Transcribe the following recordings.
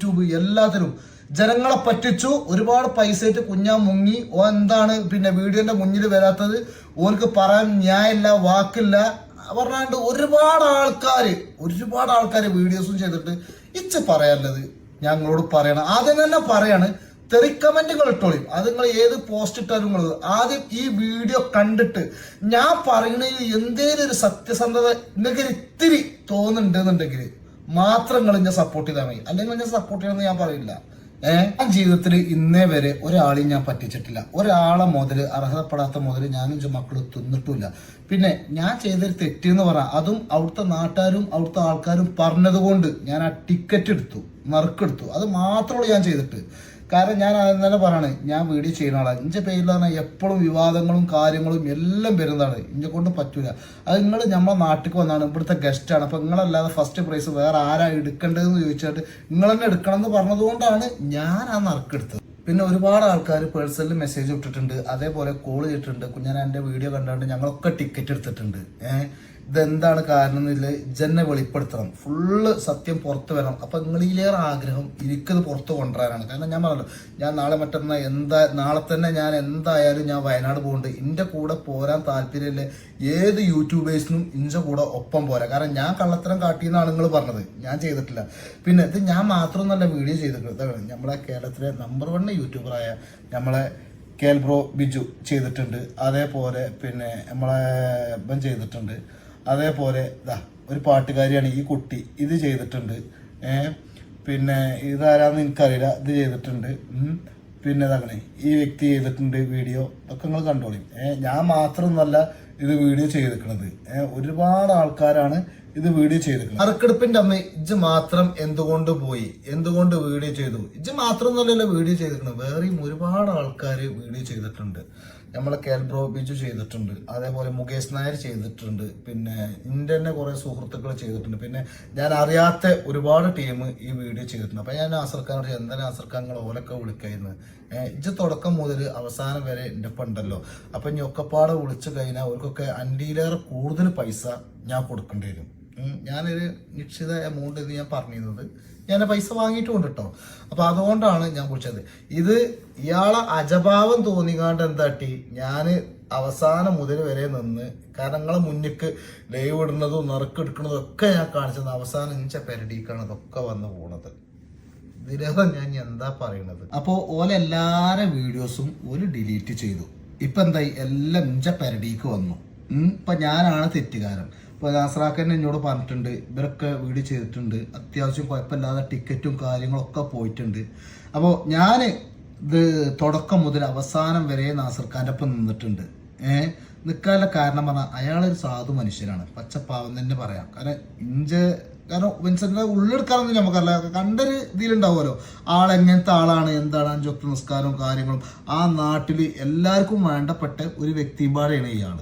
YouTube എല്ലാത്തിലും. ജനങ്ങളെ പറ്റിച്ചു ഒരുപാട് പൈസ ഇട്ട് കുഞ്ഞാ മുങ്ങി. ഓ എന്താണ് പിന്നെ വീഡിയോന്റെ മുന്നിൽ വരാത്തത്? ഓർക്ക് പറയാൻ ന്യായമില്ല വാക്കില്ല. പറഞ്ഞാണ്ട് ഒരുപാട് ആൾക്കാര് ഒരുപാട് ആൾക്കാര് വീഡിയോസും ചെയ്തിട്ട് ഇച്ച് പറയാനുള്ളത് ഞങ്ങളോട് പറയണം. ആദ്യം തന്നെ പറയാണ് തെറി കമന്റുകൾ ഇട്ടോളി. അത് നിങ്ങൾ ഏത് പോസ്റ്റ് ഇട്ടാലും നിങ്ങൾ ആദ്യം ഈ വീഡിയോ കണ്ടിട്ട് ഞാൻ പറയുന്നതിൽ എന്തേലും ഒരു സത്യസന്ധത നിങ്ങൾക്ക് ഇത്തിരി തോന്നുന്നുണ്ടെന്നുണ്ടെങ്കിൽ മാത്രം നിങ്ങൾ എന്നെ സപ്പോർട്ട് ചെയ്താൽ മതി. അല്ലെങ്കിൽ എന്നെ സപ്പോർട്ട് ചെയ്യണമെന്ന് ഞാൻ പറയില്ല. ഏഹ് ആ ജീവിതത്തിൽ ഇന്നേ വരെ ഒരാളെയും ഞാൻ പറ്റിച്ചിട്ടില്ല. ഒരാളെ മുതൽ അർഹതപ്പെടാത്ത മുതൽ ഞാനും മക്കൾ തിന്നിട്ടില്ല പിന്നെ ഞാൻ ചെയ്തൊരു തെറ്റെന്ന് പറഞ്ഞാൽ അതും അവിടുത്തെ നാട്ടുകാരും അവിടുത്തെ ആൾക്കാരും പറഞ്ഞതുകൊണ്ട് ഞാൻ ആ ടിക്കറ്റ് എടുത്തു നറുക്കെടുത്തു അത് മാത്രമേ ഞാൻ ചെയ്തിട്ട്. കാരണം ഞാൻ ആദ്യം തന്നെ പറയണേ ഞാൻ വീഡിയോ ചെയ്യുന്ന ആളാണ് ഇഞ്ചെ പേരിൽ പറഞ്ഞാൽ എപ്പോഴും വിവാദങ്ങളും കാര്യങ്ങളും എല്ലാം വരുന്നതാണ്. ഇഞ്ചെ കൊണ്ട് പറ്റൂല. അത് നിങ്ങൾ നമ്മളെ നാട്ടിലേക്ക് വന്നാണ് ഇവിടുത്തെ ഗസ്റ്റാണ് അപ്പം നിങ്ങളല്ലാതെ ഫസ്റ്റ് പ്രൈസ് വേറെ ആരാ എടുക്കേണ്ടതെന്ന് ചോദിച്ചിട്ട് നിങ്ങൾ തന്നെ എടുക്കണം എന്ന് പറഞ്ഞതുകൊണ്ടാണ് ഞാൻ ആ നറുക്കെടുത്തത് പിന്നെ ഒരുപാട് ആൾക്കാർ പേഴ്സണൽ മെസ്സേജ് ഇട്ടിട്ടുണ്ട് അതേപോലെ കോൾ ചെയ്തിട്ടുണ്ട്. കുഞ്ഞാൻ എന്റെ വീഡിയോ കണ്ടാണ്ട് ഞങ്ങളൊക്കെ ടിക്കറ്റ് എടുത്തിട്ടുണ്ട്. ഏഹ്? ഇതെന്താണ് കാരണം എന്നില്ല ജന്നെ വെളിപ്പെടുത്തണം. ഫുള്ള് സത്യം പുറത്ത് വരണം. അപ്പം നിങ്ങളിലേറെ ആഗ്രഹം എനിക്കത് പുറത്ത് കൊണ്ടുവരാനാണ്. കാരണം ഞാൻ പറഞ്ഞല്ലോ ഞാൻ നാളെ മറ്റന്നാ എന്താ നാളെ തന്നെ ഞാൻ എന്തായാലും ഞാൻ വയനാട് പോകുന്നുണ്ട്. എന്റെ കൂടെ പോരാൻ താല്പര്യമില്ല. ഏത് യൂട്യൂബേഴ്സിനും ഇന്റെ കൂടെ ഒപ്പം പോരാ. കാരണം ഞാൻ കള്ളത്തരം കാട്ടിയെന്നാണ് നിങ്ങൾ പറഞ്ഞത്. ഞാൻ ചെയ്തിട്ടില്ല. പിന്നെ ഇത് ഞാൻ മാത്രമൊന്നല്ല വീഡിയോ ചെയ്തിട്ടുണ്ട് നമ്മളെ കേരളത്തിലെ നമ്പർ വൺ യൂട്യൂബറായ നമ്മളെ കേൽ ബ്രോ ബിജു ചെയ്തിട്ടുണ്ട്. അതേപോലെ പിന്നെ നമ്മളെ ഇവൻ ചെയ്തിട്ടുണ്ട്. അതേപോലെ ഇതാ ഒരു പാട്ടുകാരിയാണ് ഈ കുട്ടി. ഇത് ചെയ്തിട്ടുണ്ട്. പിന്നെ ഇതാരാന്ന് എനിക്കറിയില്ല. ഇത് ചെയ്തിട്ടുണ്ട്. പിന്നെ ഇതാകണേ ഈ വ്യക്തി ചെയ്തിട്ടുണ്ട് വീഡിയോ. ഒക്കെ നിങ്ങൾ കണ്ടോളി. ഞാൻ മാത്രമൊന്നുമല്ല ഇത് വീഡിയോ ചെയ്തിരിക്കണത് ഏ ഒരുപാട് ആൾക്കാരാണ് ഇത് വീഡിയോ ചെയ്തിട്ടുണ്ട് അറക്കെടുപ്പിന്റെ അമ്മ ഇജ്ജ് മാത്രം എന്തുകൊണ്ട് പോയി? എന്തുകൊണ്ട് വീഡിയോ ചെയ്തു? ഇജ് മാത്രം എന്നല്ലല്ലോ വീഡിയോ ചെയ്തിരിക്കുന്നത് വേറെയും ഒരുപാട് ആൾക്കാർ വീഡിയോ ചെയ്തിട്ടുണ്ട്. നമ്മളെ കേൽബ്രോ ബിജു ചെയ്തിട്ടുണ്ട്. അതേപോലെ മുകേഷ് നായർ ചെയ്തിട്ടുണ്ട്. പിന്നെ എന്റെ തന്നെ കുറെ സുഹൃത്തുക്കൾ ചെയ്തിട്ടുണ്ട്. പിന്നെ ഞാൻ അറിയാത്ത ഒരുപാട് ടീം ഈ വീഡിയോ ചെയ്തിട്ടുണ്ട്. അപ്പൊ ഞാൻ ആസർക്കാനോട് എന്താ ആസർക്കാങ്ങൾ ഓലൊക്കെ വിളിക്കായിരുന്നു. ഇജ് തുടക്കം മുതൽ അവസാനം വരെ എന്റെ ഒപ്പം ഉണ്ടല്ലോ. അപ്പൊ ഇനി ഒക്കെപ്പാടെ വിളിച്ചു കഴിഞ്ഞാൽ അവർക്കൊക്കെ അൻഡിയിലേറെ കൂടുതൽ പൈസ ഞാൻ കൊടുക്കേണ്ടി വരും. ഞാനൊരു നിശ്ചിത എമൗണ്ട് ഇത് ഞാൻ പറഞ്ഞിരുന്നത്. ഞാൻ പൈസ വാങ്ങിയിട്ടുണ്ട് കേട്ടോ അപ്പൊ അതുകൊണ്ടാണ് ഞാൻ വിളിച്ചത്. ഇത് ഇയാളെ അജഭാവം തോന്നിക്കാണ്ട് എന്താട്ടി ഞാൻ അവസാനം മുതൽ വരെ നിന്ന് കാരണം നിങ്ങളെ മുന്നിക്ക് ലൈവ് ഇടുന്നതും നറുക്കെടുക്കുന്നതും ഒക്കെ ഞാൻ കാണിച്ചത് അവസാനം ഇഞ്ച പെരടിക്കാണ് ഇതൊക്കെ വന്ന് പോണത്. ഇതിലേറെ ഞാൻ എന്താ പറയണത്? അപ്പോൾ ഓലെല്ലാരെ വീഡിയോസും ഒരു ഡിലീറ്റ് ചെയ്തു. ഇപ്പൊ എന്തായി? എല്ലാം ഇഞ്ച പെരടിക്ക് വന്നു. ഇപ്പൊ ഞാനാണ് തെറ്റുകാരൻ. ഇപ്പൊ നാസറാക്കൻ എന്നോട് പറഞ്ഞിട്ടുണ്ട് ഇവരൊക്കെ വീട് ചെയ്തിട്ടുണ്ട്. അത്യാവശ്യം കുഴപ്പമില്ലാതെ ടിക്കറ്റും കാര്യങ്ങളൊക്കെ പോയിട്ടുണ്ട്. അപ്പോൾ ഞാൻ ഇത് തുടക്കം മുതൽ അവസാനം വരെ നാസർ ഖാന്റെ ഒപ്പം നിന്നിട്ടുണ്ട്. ഏഹ് നിൽക്കാനുള്ള കാരണം പറഞ്ഞാൽ അയാളൊരു സാധു മനുഷ്യനാണ്. പച്ചപ്പാവം തന്നെ പറയാം. കാരണം ഇഞ്ച കാരണം വിൻസെന്റെ ഉള്ളെടുക്കാനൊന്നും നമുക്കല്ല കണ്ടൊരു ഇതിലുണ്ടാവുമല്ലോ. ആൾ എങ്ങനത്തെ ആളാണ് എന്താണ് അഞ്ചൊക്കെ നിസ്കാരവും കാര്യങ്ങളും. ആ നാട്ടിൽ എല്ലാവർക്കും വേണ്ടപ്പെട്ട ഒരു വ്യക്തിപാടെയാണ് ഇയാൾ.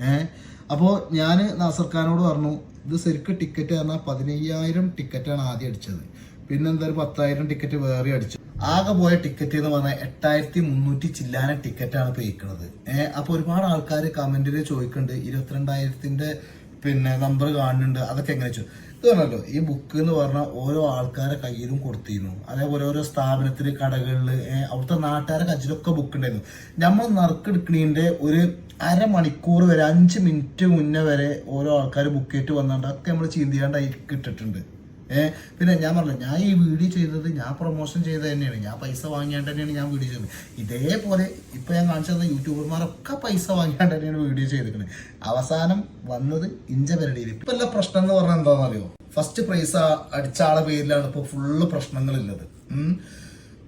ഏഹ് അപ്പോൾ ഞാൻ നാസർ ഖാനോട് പറഞ്ഞു ഇത് ശരിക്കും ടിക്കറ്റ് പറഞ്ഞാൽ പതിനയ്യായിരം ടിക്കറ്റാണ് ആദ്യം അടിച്ചത്. പിന്നെ എന്തായാലും പത്തായിരം ടിക്കറ്റ് വേറെ അടിച്ചു. ആകെ പോയ ടിക്കറ്റ് എന്ന് പറഞ്ഞാൽ എട്ടായിരത്തി മുന്നൂറ്റി ചില്ലാന ടിക്കറ്റാണ് പോയിക്കുന്നത് ഏഹ് അപ്പൊ ഒരുപാട് ആൾക്കാർ കമന്റിൽ ചോദിക്കുന്നുണ്ട് ഇരുപത്തിരണ്ടായിരത്തിന്റെ പിന്നെ നമ്പർ കാണുന്നുണ്ട് അതൊക്കെ എങ്ങനെ വെച്ചു? ഇത് പറഞ്ഞല്ലോ ഈ ബുക്ക് എന്ന് പറഞ്ഞാൽ ഓരോ ആൾക്കാരെ കയ്യിലും കൊടുത്തിരുന്നു. അതേപോലെ ഓരോ സ്ഥാപനത്തിൽ കടകളിൽ അവിടുത്തെ നാട്ടുകാരെ കയ്യിലൊക്കെ ബുക്ക് ഉണ്ടായിരുന്നു. നമ്മൾ നറുക്കെടുക്കണീന്റെ ഒരു അരമണിക്കൂർ വരെ അഞ്ച് മിനിറ്റ് മുന്നേ വരെ ഓരോ ആൾക്കാർ ബുക്ക് ചെയ്തിട്ട് വന്നിട്ടുണ്ട് അതൊക്കെ നമ്മൾ ചീന്തിയാണ്ട് ഇട്ടിട്ടുണ്ട് ഏഹ് പിന്നെ ഞാൻ പറഞ്ഞു ഞാൻ ഈ വീഡിയോ ചെയ്തത് ഞാൻ പ്രൊമോഷൻ ചെയ്തത് തന്നെയാണ്. ഞാൻ പൈസ വാങ്ങിയാണ്ട് തന്നെയാണ് ഞാൻ വീഡിയോ ചെയ്തത് ഇതേപോലെ ഇപ്പൊ ഞാൻ കാണിച്ചത് യൂട്യൂബർമാരൊക്കെ പൈസ വാങ്ങിയാണ്ട് തന്നെയാണ് വീഡിയോ ചെയ്തിരിക്കുന്നത് അവസാനം വന്നത് ഇഞ്ച പെരടിയിൽ ഇപ്പൊ എല്ലാ പ്രശ്നം എന്ന് പറഞ്ഞാൽ എന്താണെന്നറിയോ? ഫസ്റ്റ് പ്രൈസ് അടിച്ച ആളെ പേരിലാണ് ഇപ്പൊ ഫുള്ള് പ്രശ്നങ്ങളുള്ളത്.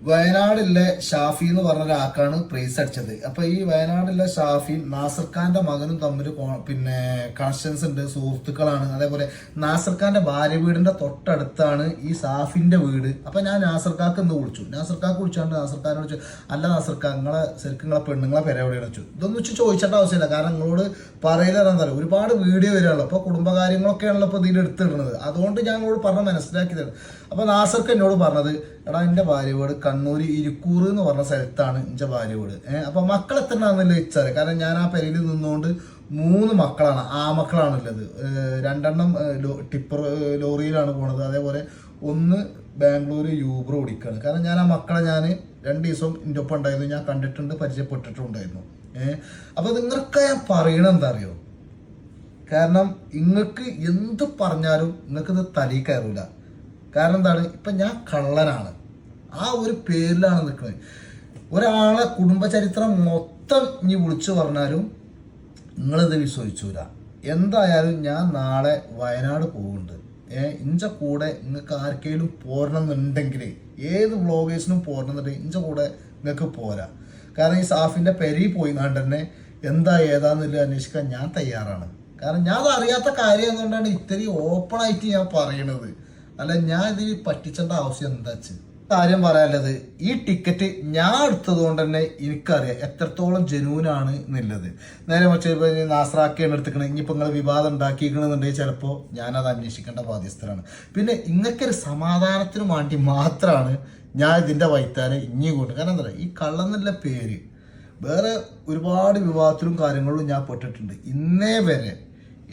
വയനാടിലെ ഷാഫി എന്ന് പറഞ്ഞ ഒരാൾക്കാണ് പ്രൈസ് അടിച്ചത്. അപ്പൊ ഈ വയനാടിലെ ഷാഫി നാസർ ഖാന്റെ മകനും തമ്മിൽ പിന്നെ കണക്ഷൻസ് ഉണ്ട് സുഹൃത്തുക്കളാണ്. അതേപോലെ നാസർ ഖാന്റെ ഭാര്യ വീടിന്റെ തൊട്ടടുത്താണ് ഈ ഷാഫിന്റെ വീട്. അപ്പൊ ഞാൻ നാസർ ഖാക്ക് ഇന്ന് വിളിച്ചു. നാസർ ഖാക്ക് നാസർ വിളിച്ചു. അല്ല നാസർ നിങ്ങളെ ശരിക്കും നിങ്ങളെ പെണ്ണുങ്ങളെ പേരെ എവിടെയാണ് വെച്ചു ഇതൊന്നും വെച്ച് ചോദിച്ചേണ്ട ആവശ്യമില്ല. കാരണം നിങ്ങളോട് പറയുക ഒരുപാട് വീഡിയോ വരികയാണല്ലോ അപ്പൊ കുടുംബകാര്യങ്ങളൊക്കെയാണല്ലോ ഇപ്പൊ ഇതിൽ എടുത്തിടുന്നത്. അതുകൊണ്ട് ഞാൻ നിങ്ങളോട് പറഞ്ഞ് മനസ്സിലാക്കിയതാണ്. അപ്പൊ നാസർക്ക് എന്നോട് പറഞ്ഞത് എടാ എന്റെ ഭാര്യ വീട് കണ്ണൂർ ഇരിക്കൂർ എന്ന് പറഞ്ഞ സ്ഥലത്താണ് എന്റെ ഭാര്യ വീട് ഏഹ് അപ്പൊ മക്കൾ എത്ര ആണെന്നല്ലോ ഇച്ചാറ് കാരണം ഞാൻ ആ പെരയിൽ നിന്നുകൊണ്ട് മൂന്ന് മക്കളാണ് ആ മക്കളാണ് ഉള്ളത് രണ്ടെണ്ണം ടിപ്പർ ലോറിയിലാണ് പോണത്. അതേപോലെ ഒന്ന് ബാംഗ്ലൂർ യൂബർ ഓടിക്കുകയാണ് കാരണം ഞാൻ ആ മക്കളെ ഞാൻ രണ്ട് ദിവസം എന്റെ ഒപ്പം ഉണ്ടായിരുന്നു. ഞാൻ കണ്ടിട്ടുണ്ട് പരിചയപ്പെട്ടിട്ടുണ്ടായിരുന്നു. ഏഹ് അപ്പോൾ നിങ്ങൾക്ക് ഞാൻ പറയണത് എന്താ അറിയോ കാരണം നിങ്ങൾക്ക് എന്ത് പറഞ്ഞാലും നിങ്ങൾക്ക് ഇത് തലയിൽ കയറൂല. കാരണം എന്താണ്? ഇപ്പം ഞാൻ കള്ളനാണ്. ആ ഒരു പേരിലാണ് നിൽക്കുന്നത്. ഒരാളെ കുടുംബചരിത്രം മൊത്തം ഇനി വിളിച്ചു പറഞ്ഞാലും നിങ്ങളിത് വിശ്വസിച്ചൂല. എന്തായാലും ഞാൻ നാളെ വയനാട് പോകുന്നുണ്ട്. ഏ ഇഞ്ച കൂടെ നിങ്ങൾക്ക് ആർക്കെങ്കിലും പോരണമെന്നുണ്ടെങ്കിൽ ഏത് വ്ളോഗേഴ്സിനും പോരണമെന്നുണ്ടെങ്കിൽ ഇഞ്ച കൂടെ നിങ്ങൾക്ക് പോരാ. കാരണം ഈ സാഫിന്റെ പെരി പോയി കണ്ട് തന്നെ എന്താ ഏതാന്നില്ല അന്വേഷിക്കാൻ ഞാൻ തയ്യാറാണ്. കാരണം ഞാൻ അറിയാത്ത കാര്യം എന്തുകൊണ്ടാണ് ഇത്രയും ഓപ്പണായിട്ട് ഞാൻ പറയണത്? അല്ല ഞാൻ ഇത് പറ്റിച്ചേണ്ട ആവശ്യം എന്താ കാര്യം പറയാനുള്ളത് ഈ ടിക്കറ്റ് ഞാൻ എടുത്തത് കൊണ്ട് തന്നെ എനിക്കറിയാം എത്രത്തോളം ജനൂനാണ് എന്നുള്ളത്. നേരെ മറിച്ച് ഇപ്പൊ ഇനി നാസ്രാക്കിയാണ് എടുത്തിക്കണത് ഇനിയിപ്പോൾ നിങ്ങൾ വിവാദം ഉണ്ടാക്കിയിരിക്കണമെന്നുണ്ടെങ്കിൽ ചിലപ്പോൾ ഞാനത് അന്വേഷിക്കേണ്ട ബാധ്യസ്ഥരാണ്. പിന്നെ ഇങ്ങനൊരു സമാധാനത്തിന് വേണ്ടി മാത്രമാണ് ഞാൻ ഇതിന്റെ വൈത്താരെ ഇനി കൊണ്ട് കാരണം എന്താ പറയുക? ഈ കള്ളെന്നുള്ള പേര്. വേറെ ഒരുപാട് വിവാദത്തിലും കാര്യങ്ങളിലും ഞാൻ പെട്ടിട്ടുണ്ട്. ഇന്നേ വരെ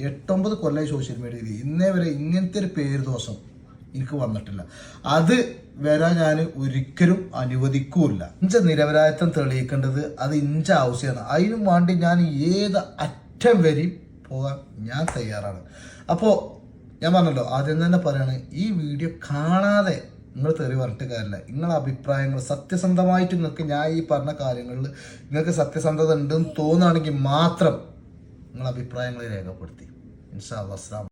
എട്ടൊമ്പത് കൊല്ലമായി സോഷ്യൽ മീഡിയയിൽ ഇന്നേ വരെ ഇങ്ങനത്തെ ഒരു പേര് ദോഷം എനിക്ക് വന്നിട്ടില്ല. അത് വരാൻ ഞാൻ ഒരിക്കലും അനുവദിക്കൂല ഇഞ്ച നിരപരാധിത്വം തെളിയിക്കേണ്ടത് അത് ഇഞ്ച ആവശ്യമാണ്. അതിനും വേണ്ടി ഞാൻ ഏത് അറ്റം വരെയും പോകാൻ ഞാൻ തയ്യാറാണ്. അപ്പോൾ ഞാൻ പറഞ്ഞല്ലോ ആദ്യം തന്നെ പറയാണ് ഈ വീഡിയോ കാണാതെ നിങ്ങൾ തെറി പറഞ്ഞിട്ട് കാര്യമില്ല. നിങ്ങളുടെ അഭിപ്രായങ്ങൾ സത്യസന്ധമായിട്ട് നിങ്ങൾക്ക് ഞാൻ ഈ പറഞ്ഞ കാര്യങ്ങളിൽ നിങ്ങൾക്ക് സത്യസന്ധത ഉണ്ടെന്ന് തോന്നുകയാണെങ്കിൽ മാത്രം നിങ്ങളുടെ രേഖപ്പെടുത്തി. ഇൻഷാ അസ്സലാം